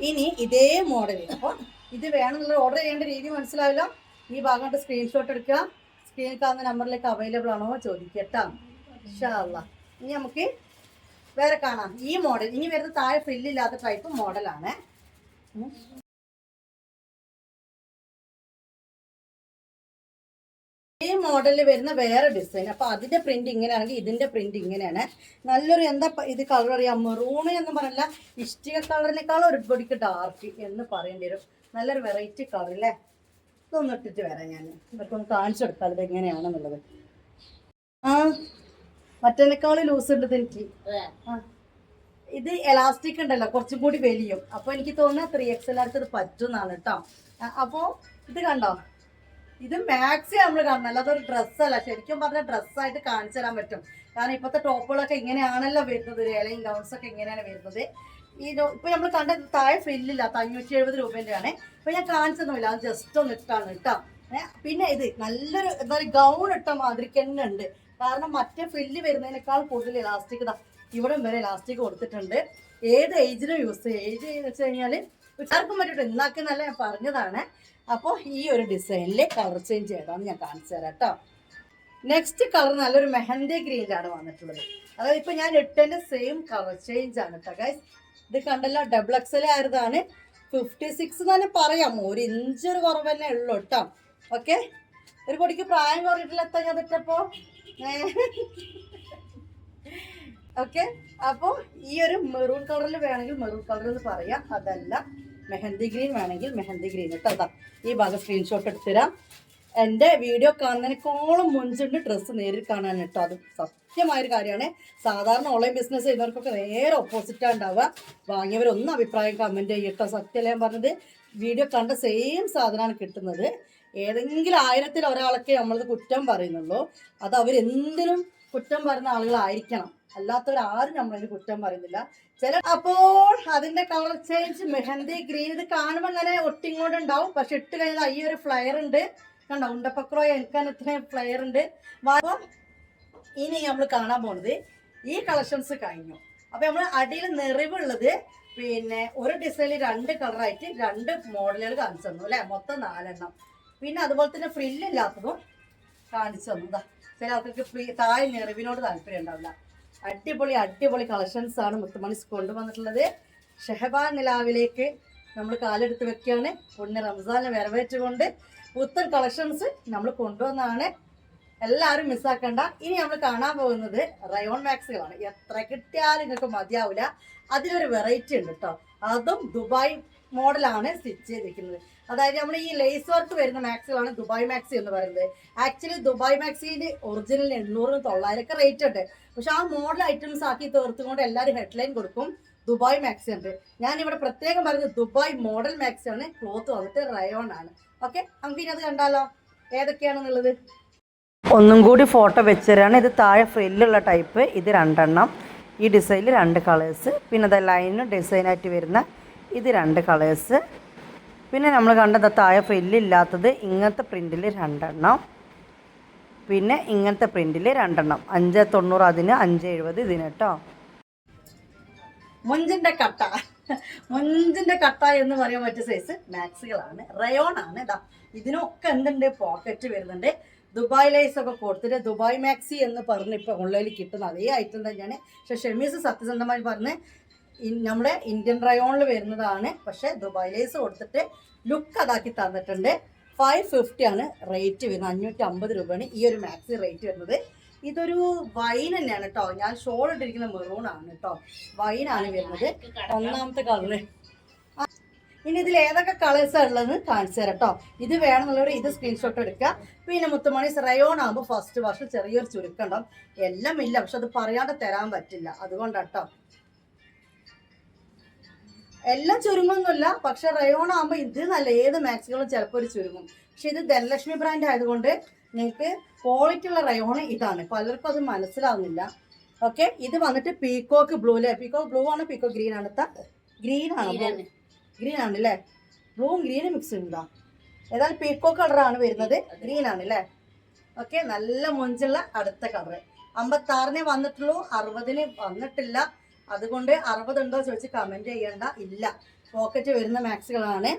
ഇനി ഇതേ മോഡൽ അപ്പോൾ ഇത് വേണമെന്നുള്ള ഓർഡർ ചെയ്യേണ്ട രീതി മനസ്സിലാവില്ല ഈ ഭാഗമായിട്ട് സ്ക്രീൻഷോട്ട് എടുക്കുക സ്ക്രീനിൽ കാണുന്ന നമ്പറിലേക്ക് അവൈലബിൾ ആണോ ചോദിക്കട്ടാ. കേട്ടോ ഇൻഷാല്ല ഇനി നമുക്ക് വേറെ കാണാം. ഈ മോഡൽ ഇനി വരുന്ന താഴെ ഫ്രില്ലില്ലാത്ത ടൈപ്പ് മോഡലാണ് ഈ മോഡലിൽ വരുന്ന വേറെ ഡിസൈൻ. അപ്പൊ അതിന്റെ പ്രിന്റ് ഇങ്ങനെയാണെങ്കിൽ ഇതിന്റെ പ്രിന്റ് ഇങ്ങനെയാണ്. നല്ലൊരു എന്താ ഇത് കളർ അറിയാം? മെറൂണ് എന്ന് പറഞ്ഞല്ല. ഇഷ്ടിക കളറിനേക്കാളും ഒരു പൊടിക്ക് ഡാർക്ക് എന്ന് പറയേണ്ടി വരും. നല്ലൊരു വെറൈറ്റി കളർ അല്ലേ ഇതൊന്ന് ഇട്ടിട്ട് വരാം ഞാൻ ഇവർക്കൊന്ന് കാണിച്ചു കൊടുക്കാം ഇത് എങ്ങനെയാണെന്നുള്ളത്. ആ മറ്റേനേക്കാളും ലൂസ് ഉണ്ട് എനിക്ക്. ആ ഇത് എലാസ്റ്റിക് ഉണ്ടല്ലോ. കുറച്ചും കൂടി വലിയും. അപ്പോൾ എനിക്ക് തോന്നുന്നത് ത്രീ എക്സ് എല്ലാവർക്കും ഇത് പറ്റുന്നതാണ് കേട്ടോ അപ്പോൾ ഇത് കണ്ടോ? ഇത് മാക്സി നമ്മൾ കാണണം അല്ലാതെ ഒരു ഡ്രസ്സല്ല ശരിക്കും പറഞ്ഞാൽ ഡ്രസ്സായിട്ട് കാണിച്ചു തരാൻ പറ്റും. കാരണം ഇപ്പോഴത്തെ ടോപ്പുകളൊക്കെ ഇങ്ങനെയാണല്ലോ വരുന്നത് ഏലയും ഗൗൺസൊക്കെ ഇങ്ങനെയാണ് വരുന്നത്. ഈ ഇപ്പൊ നമ്മൾ കണ്ട താഴെ ഫ്രില്ലില്ലാത്ത അഞ്ഞൂറ്റി എഴുപത് രൂപേന്റെയാണ്. ഇപ്പൊ ഞാൻ കാണിച്ചൊന്നുമില്ല അത് ജസ്റ്റ് ഒന്ന് ഇട്ടാണ് കേട്ടോ. പിന്നെ ഇത് നല്ലൊരു എന്താ പറയുക ഗൗൺ ഇട്ട മാതിരിക്ക് തന്നെ ഉണ്ട്. കാരണം മറ്റേ ഫ്രില്ല് വരുന്നതിനേക്കാൾ കൂടുതൽ ഇലാസ്റ്റിക് ഇതാ ഇവിടെ വരെ ഇലാസ്റ്റിക് കൊടുത്തിട്ടുണ്ട്. ഏത് ഏജിലും യൂസ് ചെയ്യുക ഏജ് എന്ന് വെച്ച് കഴിഞ്ഞാൽ ആർക്കും പറ്റിയിട്ട് ഇന്നാക്കുന്നല്ല ഞാൻ പറഞ്ഞതാണ്. അപ്പോൾ ഈ ഒരു ഡിസൈനിൽ കളർ ചേഞ്ച് ചെയ്താന്ന് ഞാൻ കാണിച്ചു തരാം കേട്ടോ നെക്സ്റ്റ് കളർ നല്ലൊരു മെഹന്തി ഗ്രീനിലാണ് വന്നിട്ടുള്ളത്. അതായത് ഇപ്പം ഞാൻ ഇട്ടതിന്റെ സെയിം കളർ ചേഞ്ച് ആണ് കേട്ടോ ഗൈസ് ഇത് കണ്ടല്ലോ ഡബിൾ എക്സൽ ആയതാണ്. ഫിഫ്റ്റി സിക്സ് തന്നെ പറയാം. ഒരു ഇഞ്ച് ഒരു കുറവ് തന്നെ ഉള്ളൂ കേട്ടോ ഓക്കെ ഒരു പൊടിക്ക് പ്രായം കുറഞ്ഞിട്ടില്ല എത്താ ഞാൻ ഇട്ടപ്പോ ഓക്കെ അപ്പോൾ ഈ ഒരു മെറൂൺ കളറിൽ വേണമെങ്കിൽ മെറൂൺ കളർ എന്ന് പറയാം. അതല്ല. മെഹന്തി ഗ്രീൻ വേണമെങ്കിൽ മെഹന്തി ഗ്രീൻ കേട്ടോ ഈ ഭാഗം സ്ക്രീൻഷോട്ട് എടുത്തുതരാം എന്റെ വീഡിയോ കാണുന്നതിനേക്കാളും മുൻചുണ്ട് ഡ്രസ്സ് നേരിൽ കാണാൻ കേട്ടോ. അത് സത്യമായൊരു കാര്യമാണ്. സാധാരണ ഓൺലൈൻ ബിസിനസ് ചെയ്യുന്നവർക്കൊക്കെ നേരെ ഓപ്പോസിറ്റാണ് ഉണ്ടാവുക. വാങ്ങിയവരൊന്നും അഭിപ്രായം കമന്റ് ചെയ്യട്ടോ സത്യമല്ല ഞാൻ പറഞ്ഞത്? വീഡിയോ കണ്ട സെയിം സാധനമാണ് കിട്ടുന്നത്. ഏതെങ്കിലും ആയിരത്തിൽ ഒരാളൊക്കെ നമ്മളത് കുറ്റം പറയുന്നുള്ളൂ. അത് അവരെന്തിനും കുറ്റം പറയുന്ന ആളുകളായിരിക്കണം. അല്ലാത്തവരാരും നമ്മളതിന് കുറ്റം പറയുന്നില്ല. ചില അപ്പോൾ അതിന്റെ കളർ ചേഞ്ച് മെഹന്തി ഗ്രീൻ ഇത് കാണുമ്പോൾ അങ്ങനെ ഒട്ടിങ്ങോട്ട് ഉണ്ടാവും പക്ഷെ ഇട്ട് കഴിഞ്ഞാൽ ഈ ഒരു ഫ്ലയർ ഉണ്ട്. കണ്ടോ? ഉണ്ടപ്പക്രോ എനിക്ക് ഇത്രയും ഫ്ലയർ ഉണ്ട് അപ്പം ഇനി നമ്മൾ കാണാൻ പോണത് ഈ കളക്ഷൻസ് കഴിഞ്ഞു. അപ്പൊ നമ്മൾ അടിയിൽ നിറവുള്ളത് പിന്നെ ഒരു ഡിസൈനിൽ രണ്ട് കളറായിട്ട് രണ്ട് മോഡലുകൾ കാണിച്ചു തന്നു അല്ലെ? മൊത്തം നാലെണ്ണം. പിന്നെ അതുപോലെ തന്നെ ഫ്രില്ലില്ലാത്തതും കാണിച്ചു തന്നു. ചില ആൾക്കാർക്ക് താഴെ നിറവിനോട് താല്പര്യം ഉണ്ടാവില്ല. അടിപൊളി അടിപൊളി കളക്ഷൻസ് ആണ് മുത്തുമണിസ് കൊണ്ടുവന്നിട്ടുള്ളത്. ഷെഹബാൻ നിലാവിലേക്ക് നമ്മൾ കാലെടുത്ത് വെക്കുകയാണ്. പുണ്യ റംസാനെ വരവേറ്റുകൊണ്ട് പുത്തൻ കളക്ഷൻസ് നമ്മൾ കൊണ്ടുവന്നാണ്. എല്ലാവരും മിസ്സാക്കണ്ട ഇനി നമ്മൾ കാണാൻ പോകുന്നത് റയോൺ മാക്സുകളാണ് എത്ര കിട്ടിയാലും നിങ്ങൾക്ക് മതിയാവില്ല അതിലൊരു വെറൈറ്റി ഉണ്ട് കേട്ടോ അതും ദുബായ് മോഡലാണ് സ്റ്റിച്ച് ചെയ്തിരിക്കുന്നത്. അതായത് നമ്മൾ ഈ ലേസ് വർക്ക് വരുന്ന മാക്സുകളാണ് ദുബായ് മാക്സി എന്ന് പറയുന്നത്. ആക്ച്വലി ദുബായ് മാക്സിന്റെ ഒറിജിനൽ എണ്ണൂറ് തൊള്ളായിരം ഒക്കെ റേറ്റ് ഉണ്ട്. പക്ഷെ ആ മോഡൽ ഐറ്റംസ് ആക്കി തീർത്തുകൊണ്ട് എല്ലാവരും ഹെഡ്ലൈൻ കൊടുക്കും ദുബായ് മാക്സി ഉണ്ട് ഞാൻ ഇവിടെ പ്രത്യേകം പറഞ്ഞത് ദുബായ് മോഡൽ മാക്സി ആണ്. ക്ലോത്ത് വന്നിട്ട് റയോൺ ആണ്. ഓക്കെ നമുക്ക് ഇനി അത് കണ്ടാലോ? ഏതൊക്കെയാണെന്നുള്ളത്? ഒന്നും കൂടി ഫോട്ടോ വെച്ചുതരാണ് ഇത് താഴെ ഫ്രില്ലുള്ള ടൈപ്പ് ഇത് രണ്ടെണ്ണം. ഈ ഡിസൈനിൽ രണ്ട് കളേഴ്സ് പിന്നെ അത് ലൈനും ഡിസൈനായിട്ട് വരുന്ന ഇത് രണ്ട് കളേഴ്സ് പിന്നെ നമ്മൾ കണ്ടത് താഴെ ഫ്രില്ലില്ലാത്തത് ഇങ്ങനത്തെ പ്രിന്റിൽ രണ്ടെണ്ണം. പിന്നെ ഇങ്ങനത്തെ പ്രിന്റിൽ രണ്ടെണ്ണം. അഞ്ച് തൊണ്ണൂറ് അതിന് അഞ്ച് എഴുപത് ഇതിന് കേട്ടോ മുഞ്ചിന്റെ കട്ട. മുഞ്ചിന്റെ കട്ട എന്ന് പറയാൻ പറ്റിയ സൈസ് മാക്സികളാണ് റയോൺ ആണ് ഇതാ ഇതിനൊക്കെ എന്തുണ്ട്? പോക്കറ്റ് വരുന്നുണ്ട്. ദുബായ് ലൈസ് ഒക്കെ കൊടുത്തിട്ട് ദുബായ് മാക്സി എന്ന് പറഞ്ഞ് ഇപ്പം ഓൺലൈനിൽ കിട്ടുന്ന അതേ ഐറ്റം തന്നെയാണ്. പക്ഷെ ഷെമീസ് സത്യസന്ധമായി പറഞ്ഞ് നമ്മുടെ ഇന്ത്യൻ റയോണിൽ വരുന്നതാണ്. പക്ഷെ ദുബായ് ലൈസ് കൊടുത്തിട്ട് ലുക്ക് അതാക്കി തന്നിട്ടുണ്ട്. ഫൈവ് ഫിഫ്റ്റി ആണ് റേറ്റ് വരുന്നത്. അഞ്ഞൂറ്റി അമ്പത് രൂപയാണ് ഈ ഒരു മാക്സി റേറ്റ് വരുന്നത്. ഇതൊരു വൈൻ തന്നെയാണ് കേട്ടോ ഞാൻ ഷോൾ ഇട്ടിരിക്കുന്ന മെറൂൺ ആണ് കേട്ടോ വൈനാണ് വരുന്നത്. ഒന്നാമത്തെ കളറ് ഇനി ഇതിൽ ഏതൊക്കെ കളേഴ്സാണ് ഉള്ളതെന്ന് കാണിച്ചു തരാം കേട്ടോ ഇത് വേണമെന്നുള്ളവർ ഇത് സ്ക്രീൻഷോട്ട് എടുക്കുക. പിന്നെ മുത്തുമണി റയോൺ ആകുമ്പോൾ ഫസ്റ്റ് വർഷം ചെറിയൊരു ചുരുക്കം ഉണ്ടാവും. എല്ലാം ഇല്ല. പക്ഷെ അത് പറയാതെ തരാൻ പറ്റില്ല. അതുകൊണ്ടാട്ടോ എല്ലാം ചുരുങ്ങൊന്നുമില്ല പക്ഷെ റയോൺ ആകുമ്പോൾ ഇത് നല്ല ഏത് മാക്സികളും ചിലപ്പോൾ ഒരു ചുരുങ്ങും. പക്ഷെ ഇത് ധനലക്ഷ്മി ബ്രാൻഡ് ആയതുകൊണ്ട് നിങ്ങൾക്ക് ക്വാളിറ്റി ഉള്ള റയോൺ ഇതാണ്. പലർക്കും അത് മനസ്സിലാവുന്നില്ല. ഓക്കെ ഇത് വന്നിട്ട് പീക്കോക്ക് ബ്ലൂ അല്ലേ പീക്കോക്ക് ബ്ലൂ ആണ് പീക്കോ ഗ്രീൻ ആണ്. ഗ്രീൻ ആണ് ഗ്രീൻ ആണ്. അല്ലേ ബ്ലൂവും ഗ്രീനും മിക്സ് ഉണ്ടോ? ഏതായാലും പീക്കോ കളറാണ് വരുന്നത്. ഗ്രീൻ ആണ് അല്ലേ ഓക്കെ നല്ല മൊഞ്ചുള്ള അടുത്ത കളറ് അമ്പത്താറിനെ വന്നിട്ടുള്ളൂ അറുപതിന് വന്നിട്ടില്ല. അതുകൊണ്ട് അറുപതുണ്ടോ ചോദിച്ച് കമന്റ് ചെയ്യണ്ട. ഇല്ല. പോക്കറ്റ് വരുന്ന മാക്സുകളാണ്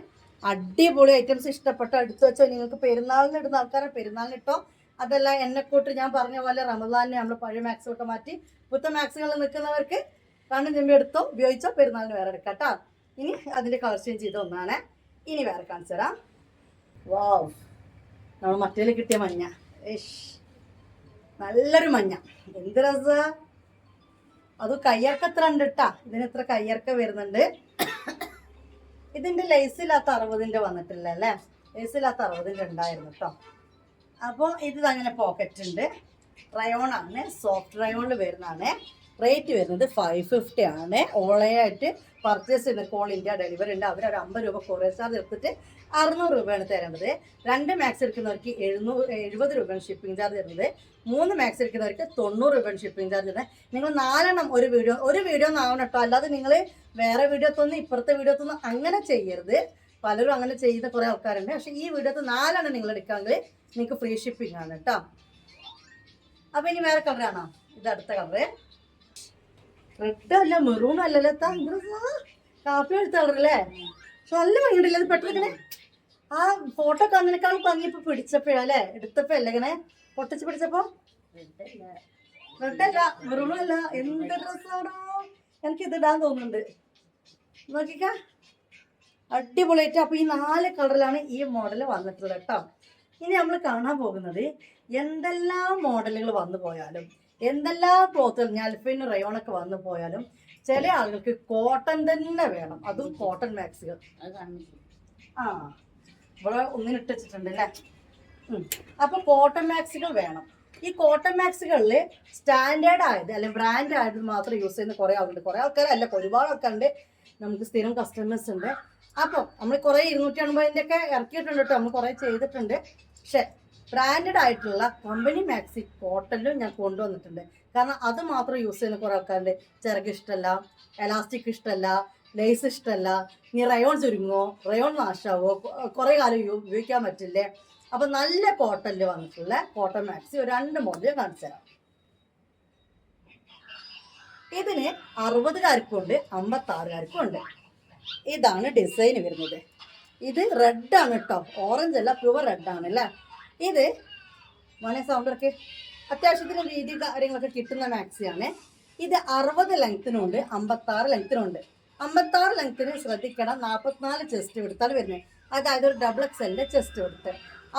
അടിപൊളി ഐറ്റംസ് ഇഷ്ടപ്പെട്ട? എടുത്തു വെച്ചോ. നിങ്ങൾക്ക് പെരുന്നാളിന് ഇടുന്ന ആൾക്കാരെ പെരുന്നാളിന് ഇട്ടോ? അതല്ല എന്നെക്കൂട്ട് ഞാൻ പറഞ്ഞ പോലെ റമദാനിനെ നമ്മൾ പഴയ മാക്സുകളൊക്കെ മാറ്റി പുത്ത മാക്സുകൾ നിൽക്കുന്നവർക്ക് കണ്ണു ചെമ്പി എടുത്തോ? ഉപയോഗിച്ചോ? പെരുന്നാളിന് വേറെ എടുക്കാം കേട്ടോ. ഇനി അതിന്റെ കളർ ചേഞ്ച് ചെയ്ത ഒന്നാണ്. ഇനി വേറെ കാണിച്ചു തരാം. വാവ് നമ്മൾ മറ്റേ കിട്ടിയ മഞ്ഞ. ഏഷ്. നല്ലൊരു മഞ്ഞ. എന്ത് രസ? അത് കയ്യർക്ക എത്ര ഉണ്ട് കേട്ടാ എത്ര കയ്യർക്ക വരുന്നുണ്ട്? ഇതിന്റെ ലേസില്ലാത്ത അറുപതിന്റെ വന്നിട്ടില്ല അല്ലേ? ലേസില്ലാത്ത അറുപതിന്റെ ഉണ്ടായിരുന്നു കേട്ടോ അപ്പോൾ ഇത് അങ്ങനെ പോക്കറ്റ് ഉണ്ട്. റയോൺ ആണ്. സോഫ്റ്റ് റയോണിൽ വരുന്നതാണ്. റേറ്റ് വരുന്നത് ഫൈവ് ഫിഫ്റ്റി ആണ്. ഓൺലൈനായിട്ട് പർച്ചേസ് ചെയ്യുന്ന കോൾ ഇന്ത്യ ഡെലിവറി ഉണ്ട്. അവർ ഒരു അമ്പത് രൂപ കൊറിയർ ചാർജ് എടുത്തിട്ട് അറുന്നൂറ് രൂപയാണ് തരേണ്ടത് രണ്ട് മാക്സ് എടുക്കുന്നവർക്ക് എഴുന്നൂറ് എഴുപത് രൂപയാണ് ഷിപ്പിംഗ് ചാർജ് തരുന്നത്. മൂന്ന് മാക്സ് എടുക്കുന്നവർക്ക് തൊണ്ണൂറ് രൂപയാണ് ഷിപ്പിംഗ് ചാർജ് തരുന്നത്. നിങ്ങൾ നാലെണ്ണം ഒരു വീഡിയോ ഒരു വീഡിയോ ആവണം കേട്ടോ. അല്ലാതെ നിങ്ങൾ വേറെ വീഡിയോ തൊന്നും ഇപ്പുറത്തെ വീഡിയോ തൊന്നും അങ്ങനെ ചെയ്യരുത്. പലരും അങ്ങനെ ചെയ്യുന്ന കുറേ ആൾക്കാരുണ്ട്. പക്ഷേ ഈ വീഡിയോ നാലെണ്ണം നിങ്ങൾ എടുക്കാമെങ്കിൽ നിങ്ങൾക്ക് ഫ്രീ ഷിപ്പിംഗ് ആണ് കേട്ടോ. അപ്പൊ ഇനി വേറെ കളറാണോ ഇത് അടുത്ത കളറ് റെഡ് അല്ല മെറൂൺ അല്ലല്ലോ കാപ്പി എടുത്താണല്ലേ? നല്ല ഭംഗിയുണ്ടല്ലേ അത് പെട്ടെന്ന് ആ ഫോട്ടോ കണ്ണിനേക്കാൾ ഭംഗി ഇപ്പൊ പിടിച്ചപ്പോഴാ അല്ലേ? എടുത്തപ്പോ അല്ലേ ഇങ്ങനെ? പൊട്ടിച്ച് പിടിച്ചപ്പോ? റെഡല്ല വെറുമല്ല എന്ത് ഡ്രസ്സാണോ എനിക്ക് ഇത് ഇടാൻ തോന്നുന്നുണ്ട്. നോക്കിക്ക. അടിപൊളിയായിട്ട് അപ്പൊ ഈ നാല് കളറിലാണ് ഈ മോഡൽ വന്നിട്ടുള്ളത് കേട്ടോ. ഇനി നമ്മൾ കാണാൻ പോകുന്നത് എന്തെല്ലാം മോഡലുകൾ വന്നു പോയാലും എന്തെല്ലാം ക്ലോത്ത് ഞാൽഫിൻ റയോണൊക്കെ വന്നു പോയാലും ചില ആളുകൾക്ക് കോട്ടൺ തന്നെ വേണം. അതും കോട്ടൺ മാക്സുകൾ ആ. ഇവിടെ ഒന്നിനിട്ട് വെച്ചിട്ടുണ്ട് അല്ലേ? അപ്പോൾ അപ്പൊ കോട്ടൺ മാക്സുകൾ വേണം. ഈ കോട്ടൺ മാക്സുകളിൽ സ്റ്റാൻഡേർഡ് ആയത് അല്ലെങ്കിൽ ബ്രാൻഡ് ആയത് മാത്രം യൂസ് ചെയ്യുന്ന കുറെ ആളുണ്ട്. കുറെ ആൾക്കാരല്ല ഒരുപാട് ആൾക്കാരുണ്ട്. നമുക്ക് സ്ഥിരം കസ്റ്റമേഴ്സ് ഉണ്ട്. അപ്പോൾ നമ്മൾ കുറെ ഇരുന്നൂറ്റി അൻപതിന്റെ ഒക്കെ ഇറക്കിയിട്ടുണ്ട് കേട്ടോ. നമ്മൾ കുറെ ചെയ്തിട്ടുണ്ട്. പക്ഷെ ബ്രാൻഡഡ് ആയിട്ടുള്ള കമ്പനി മാക്സി കോട്ടണിലും ഞാൻ കൊണ്ടുവന്നിട്ടുണ്ട്. കാരണം അത് മാത്രം യൂസ് ചെയ്യുന്ന കുറെ ആൾക്കാരുണ്ട്. ചിറക് ഇഷ്ടമല്ല എലാസ്റ്റിക് ഇഷ്ടമല്ല ലേസ് ഇഷ്ടമല്ല ഇനി റയോൺ ചുരുങ്ങോ റയോൺ നാശാവോ കുറേ കാലം ഉപയോഗിക്കാൻ പറ്റില്ലേ? അപ്പൊ നല്ല കോട്ടണിൽ വന്നിട്ടുള്ള കോട്ടൺ മാക്സി ഒരു രണ്ട് മോഡൽ കാണിച്ചു തരാം. ഇതിന് അറുപതുകാർക്കും ഉണ്ട് അമ്പത്തി ആറുകാർക്കും ഉണ്ട് ഇതാണ് ഡിസൈൻ വരുന്നത്. ഇത് റെഡ് ആണ് കേട്ടോ ഓറഞ്ച് അല്ല പ്യുവർ റെഡ് ആണ് അല്ലേ ഇത് മോനെ സൗണ്ടർക്ക് അത്യാവശ്യത്തിന് വീതി കാര്യങ്ങളൊക്കെ കിട്ടുന്ന മാക്സിയാണ് ഇത് അറുപത് ലെങ്ത്തിനുണ്ട് അമ്പത്തി ആറ് ലെങ്ത്തിനുണ്ട് അമ്പത്തി ആറ് ലെങ്ത്തിന് ശ്രദ്ധിക്കണം നാൽപ്പത്തിനാല് ചെസ്റ്റ് എടുത്താണ് വരുന്നത്. അതായത് ഒരു ഡബിൾ എക്സലിന്റെ ചെസ്റ്റ് എടുത്ത്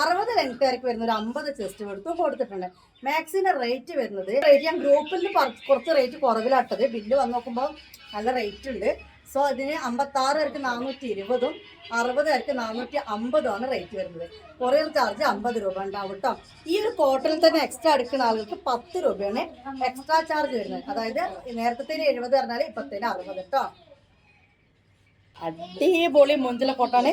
അറുപത് ലെങ്ത്തുകാർക്ക് വരുന്ന ഒരു അമ്പത് ചെസ്റ്റ് എടുത്തും കൊടുത്തിട്ടുണ്ട്. മാക്സിന്റെ റേറ്റ് വരുന്നത് റേറ്റ് ഞാൻ ഗ്രൂപ്പിൽ കുറച്ച് റേറ്റ് കുറവിലാട്ടത്. ബില്ല് വന്ന് നോക്കുമ്പോൾ നല്ല റേറ്റ് ഉണ്ട്. സോ അതിന് അമ്പത്തി ആറ് പേർക്ക് നാനൂറ്റി ഇരുപതും അറുപത് പേർക്ക് നാനൂറ്റി അമ്പതുമാണ് റേറ്റ് വരുന്നത്. കൊറിയർ ചാർജ് അമ്പത് രൂപ ഉണ്ടാവും കേട്ടോ ഈ ഒരു കോട്ടണിൽ തന്നെ എക്സ്ട്രാ എടുക്കുന്ന ആളുകൾക്ക് പത്ത് രൂപയാണ് എക്സ്ട്രാ ചാർജ് വരുന്നത്. അതായത് നേരത്തെ എഴുപത് പറഞ്ഞാൽ ഇപ്പത്തേന് അറുപത് കേട്ടോ അടിപൊളി മുഞ്ചില കോട്ടാണ്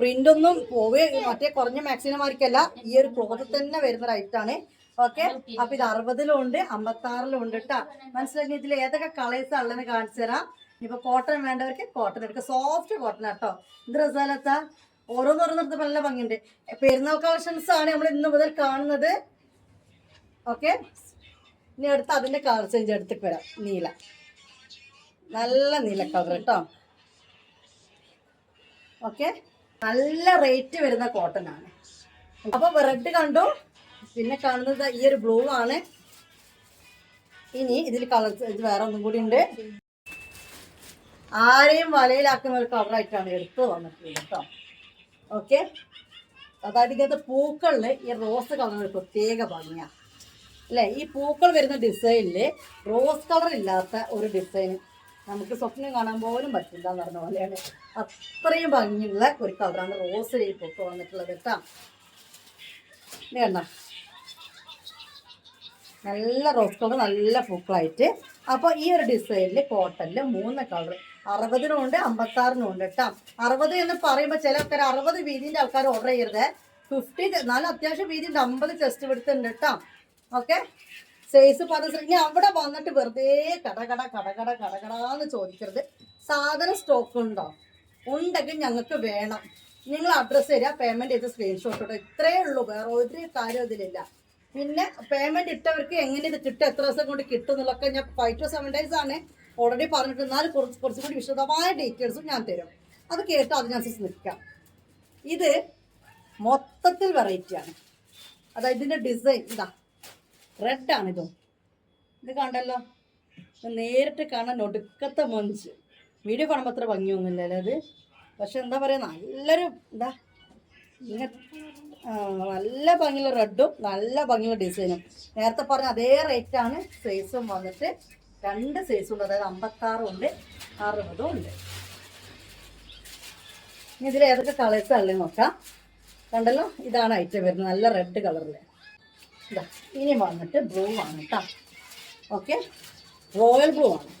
പ്രിന്റ് ഒന്നും പോവേ മറ്റേ കുറഞ്ഞ മാക്സിനമാർക്കല്ല ഈ ഒരു ക്ലോത്ത് തന്നെ വരുന്ന റൈറ്റാണ് ഓക്കെ അപ്പൊ ഇത് അറുപതിലും ഉണ്ട് അമ്പത്തി ആറിലും ഉണ്ട് കേട്ടോ മനസ്സിലാക്കി ഇതിൽ ഏതൊക്കെ കളേഴ്സ് ഉള്ളതെന്ന് കാണിച്ചു തരാം. ഇപ്പൊ കോട്ടൺ വേണ്ടവർക്ക് കോട്ടൺ എടുക്കുക സോഫ്റ്റ് കോട്ടൺ കേട്ടോ എന്ത് രസാലത്താ ഓരോന്നോരോന്നിടത്ത് നല്ല ഭംഗിയുണ്ട്. പെരുന്നാൾ കളക്ഷൻസ് ആണ് നമ്മൾ ഇന്ന് മുതൽ കാണുന്നത്. ഓക്കെ ഇനി അടുത്ത് അതിന്റെ കളർ ചേഞ്ച് എടുത്തിട്ട് വരാം. നീല. നല്ല നീല കളർ കേട്ടോ ഓക്കെ നല്ല റേറ്റ് വരുന്ന കോട്ടൺ ആണ്. അപ്പൊ റെഡ് കണ്ടു. പിന്നെ കാണുന്നത് ഈ ഒരു ബ്ലൂ ആണ്. ഇനി ഇതിൽ കളർ ചേഞ്ച് വേറെ ഒന്നും കൂടി ഉണ്ട്. ആരെയും വലയിലാക്കുന്ന ഒരു കളറായിട്ടാണ് എടുത്തു വന്നിട്ടുള്ളത് കേട്ടോ. ഓക്കെ അതായത് ഇങ്ങനത്തെ പൂക്കളിൽ ഈ റോസ് കളർ ഒരു പ്രത്യേക ഭംഗിയാണ് അല്ലേ? ഈ പൂക്കൾ വരുന്ന ഡിസൈനിൽ റോസ് കളർ ഇല്ലാത്ത ഒരു ഡിസൈൻ നമുക്ക് സ്വപ്നം കാണാൻ പോലും പറ്റില്ല എന്ന് പറഞ്ഞ പോലെയാണ്. അത്രയും ഭംഗിയുള്ള ഒരു കളറാണ് റോസ് ഈ പൂക്കൾ വന്നിട്ടുള്ളത് കേട്ടോ. കണ്ട? നല്ല റോസ് കളർ നല്ല പൂക്കളായിട്ട്. അപ്പോൾ ഈ ഒരു ഡിസൈനിൽ കോട്ടണിൽ മൂന്ന് കളർ അറുപതിനും ഉണ്ട് അമ്പത്താറിനും ഉണ്ട് കേട്ടോ. അറുപത് എന്ന് പറയുമ്പോൾ ചില ആൾക്കാർ അറുപത് വീതിന്റെ ആൾക്കാർ ഓർഡർ ചെയ്യരുത്. ഫിഫ്റ്റി എന്നാലും അത്യാവശ്യം വീതി അമ്പത് ചെസ്റ്റ് എടുത്തുണ്ട് കേട്ടോ. ഓക്കെ സൈസ് പറഞ്ഞ ഇനി അവിടെ വന്നിട്ട് വെറുതെ കടകട കടകട കടകടാന്ന് കട കട കടാന്ന് ചോദിക്കരുത്. സാധനം സ്റ്റോക്ക് ഉണ്ടോ? ഉണ്ടെങ്കിൽ ഞങ്ങൾക്ക് വേണം. നിങ്ങൾ അഡ്രസ്സ് തരിക പേയ്മെന്റ് ചെയ്ത് സ്ക്രീൻഷോട്ട് ഇടുക. ഇത്രയേ ഉള്ളൂ. വേറെ ഒരു കാര്യം ഇതിലില്ല പിന്നെ പേയ്മെന്റ് ഇട്ടവർക്ക് എങ്ങനെ ഇത് കിട്ടും? എത്ര ദിവസം കൊണ്ട് കിട്ടും എന്നുള്ളതൊക്കെ ഞാൻ ഫൈവ് ടു സെവൻ ഡേയ്സ് ആണ് ഓൾറെഡി പറഞ്ഞിട്ടുണ്ട്. എന്നാൽ കുറച്ച് കുറച്ചും കൂടി വിശദമായ ഡീറ്റെയിൽസും ഞാൻ തരും. അത് കേട്ട് അതിനനുസരിച്ച് നിൽക്കാം ഇത് മൊത്തത്തിൽ വെറൈറ്റിയാണ് അതായത് ഇതിന്റെ ഡിസൈൻ ഇതാ റെഡ് ആണ് ഇതും. ഇത് കണ്ടല്ലോ? നേരിട്ട് കാണാൻ ഒടുക്കത്തെ മൊഞ്ച്. വീഡിയോ കാണുമ്പോൾ അത്ര ഭംഗിയൊന്നുമില്ലല്ലോ അത്? പക്ഷെ എന്താ പറയുക നല്ലൊരു എന്താ നല്ല ഭംഗിയുള്ള റെഡും നല്ല ഭംഗിയുള്ള ഡിസൈനും നേരത്തെ പറഞ്ഞ അതേ റേറ്റാണ് സൈസും വന്നിട്ട് രണ്ട് സൈസ് ഉണ്ട് അതായത് അമ്പത്താറും ഉണ്ട് അറുപതും ഉണ്ട്. ഇനി ഇതിൽ ഏതൊക്കെ കളേഴ്സ് ഉള്ളത് നോക്കാം. കണ്ടല്ലോ? ഇതാണ് ഐറ്റം വരുന്നത് നല്ല റെഡ് കളറിൽ ഇതാ ഇനി വന്നിട്ട് ബ്ലൂ ആണ് കേട്ടോ ഓക്കെ റോയൽ ബ്ലൂ ആണ്.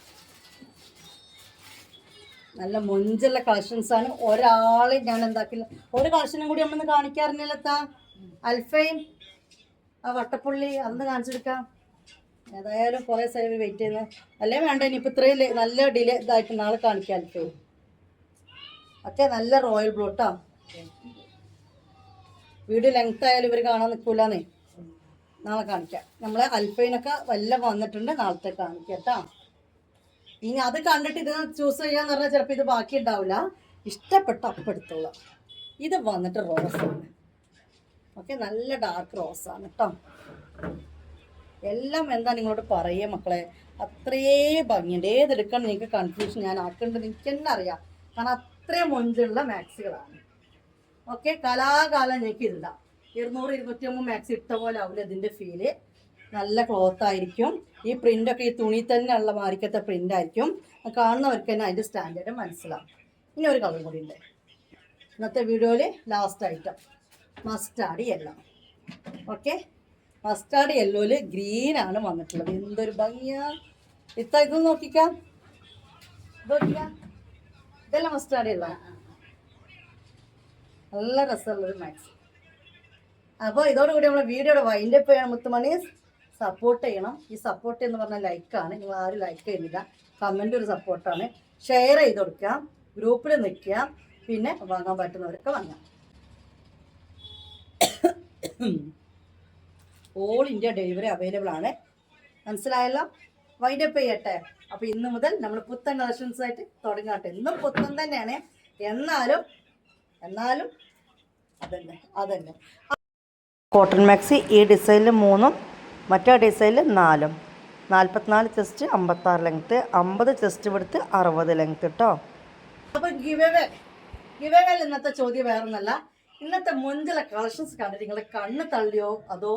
നല്ല മൊഞ്ചുള്ള കളക്ഷൻസ് ആണ്. ഒരാളെ ഞാൻ എന്താക്കില്ല ഒരു കളക്ഷനും കൂടി നമ്മളൊന്ന് കാണിക്കാറില്ലല്ലോ അൽഫൈൻ ആ വട്ടപ്പുള്ളി അന്ന് കാണിച്ചെടുക്കാം. ഏതായാലും കുറേ സൈഡ് വെയിറ്റ് ചെയ്യുന്നത് അല്ലേ വേണ്ട ഇനിയിപ്പോൾ ഇത്രയും നല്ല ഡിലേ ഇതായിട്ട് നാളെ കാണിക്കാം അൽഫൈൻ ഒക്കെ നല്ല റോയൽ ബ്ലൂ കേട്ടോ വീഡിയോ ലെങ്ത് ആയാലും ഇവർ കാണാൻ നിൽക്കൂലെന്നേ നാളെ കാണിക്കാം. നമ്മളെ അൽഫൈനൊക്കെ വല്ല വന്നിട്ടുണ്ട് നാളത്തെ കാണിക്കാം ഇനി അത് കണ്ടിട്ട് ഇത് ചൂസ് ചെയ്യാന്ന് പറഞ്ഞാൽ ചിലപ്പോൾ ഇത് ബാക്കി ഉണ്ടാവില്ല ഇഷ്ടപ്പെട്ട അപ്പം എടുത്തോളാം. ഇത് വന്നിട്ട് റോസാണ് ഓക്കെ നല്ല ഡാർക്ക് റോസാണ് കേട്ടോ എല്ലാം എന്താ നിങ്ങളോട് പറയുക മക്കളെ? അത്രേ ഭംഗിയുണ്ട്. ഏതെടുക്കണം നിങ്ങൾക്ക് കൺഫ്യൂഷൻ ഞാൻ ആക്കേണ്ടത് എനിക്ക് തന്നെ അറിയാം. കാരണം അത്രയും മുഞ്ചുള്ള മാക്സുകളാണ്. ഓക്കെ കലാകാലം നിങ്ങൾക്ക് ഇടാം ഇരുന്നൂറ് ഇരുന്നൂറ്റി അമ്പത് മാക്സി ഇട്ട പോലെ ആവില്ല ഇതിന്റെ ഫീൽ നല്ല ക്ലോത്ത് ആയിരിക്കും. ഈ പ്രിന്റൊക്കെ ഈ തുണി തന്നെ ഉള്ള മാറിക്കത്തെ പ്രിന്റ് ആയിരിക്കും. കാണുന്നവർക്ക് തന്നെ അതിന്റെ സ്റ്റാൻഡേർഡ് മനസ്സിലാവും. ഇനി ഒരു കളർ കൂടി ഉണ്ട്. ഇന്നത്തെ വീഡിയോയിൽ ലാസ്റ്റ് ഐറ്റം മസ്റ്റാഡി എല്ലാം ഓക്കെ മസ്റ്റാർഡ് യെല്ലോയിൽ ഗ്രീൻ ആണ് വന്നിട്ടുള്ളത്. എന്തൊരു ഭംഗിയാ. ഇത്ത ഇത് നോക്കിക്കാം. ഇത് നോക്കിക്കാം. ഇതെല്ലാം മസ്റ്റാർഡ് യെല്ലോ നല്ല രസമുള്ളൊരു മാക്സ് അപ്പോൾ ഇതോടുകൂടി നമ്മളെ വീഡിയോയുടെ വൈൻഡപ്പ് ചെയ്യണം മുത്തുമണി. സപ്പോർട്ട് ചെയ്യണം. ഈ സപ്പോർട്ട് എന്ന് പറഞ്ഞാൽ ലൈക്കാണ് നിങ്ങൾ ആരും ലൈക്ക് ചെയ്യുന്നില്ല. കമന്റ് ഒരു സപ്പോർട്ടാണ് ഷെയർ ചെയ്ത് കൊടുക്കാം ഗ്രൂപ്പിൽ നിൽക്കുക. പിന്നെ വാങ്ങാൻ പറ്റുന്നവരൊക്കെ വാങ്ങാം. ഓൾ ഇന്ത്യ ഡെലിവറി അവൈലബിൾ ആണ്. മനസ്സിലായല്ലോ? വൈൻഡപ്പ് ചെയ്യട്ടെ. അപ്പോൾ ഇന്ന് മുതൽ നമ്മൾ പുത്തൻ കളക്ഷൻസ് ആയിട്ട് തുടങ്ങട്ടെ. എന്നും പുത്തൻ തന്നെയാണ്. എന്നാലും എന്നാലും അതന്നെ അതന്നെ. കോട്ടൺ മാക്സി ഈ ഡിസൈനിൽ മൂന്നും മറ്റേ ഡിസൈനിൽ നാലും. നാൽപ്പത്തിനാല് ചെസ്റ്റ് അമ്പത്താറ് ലെങ്ത്ത് അമ്പത് ചെസ്റ്റ് എടുത്ത് അറുപത് ലെങ്ത്ത് കേട്ടോ അപ്പൊ ഗിവവേ ഗിവവേൽ ഇന്നത്തെ ചോദ്യം വേറൊന്നല്ല. ഇന്നത്തെ മുഞ്ചിലെ കളക്ഷൻസ് കണ്ടിട്ട് നിങ്ങളുടെ കണ്ണ് തള്ളിയോ അതോ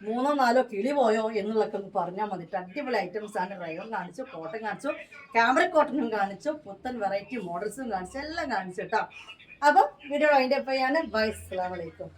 മൂന്നോ നാലോ കിളി പോയോ എന്നുള്ളതൊക്കെ ഒന്ന് പറഞ്ഞാൽ മതിട്ട് അടിപൊളി ഐറ്റംസ് ആണ്. റയോൺ കാണിച്ചു കോട്ടൺ കാണിച്ചു ക്യാമറ കോട്ടണും കാണിച്ചു പുത്തൻ വെറൈറ്റി മോഡൽസും കാണിച്ചു എല്ലാം കാണിച്ചു കേട്ടോ അപ്പം വീഡിയോ അതിന്റെ ചെയ്യാണ് ബൈ അസ്സലാമലൈക്കും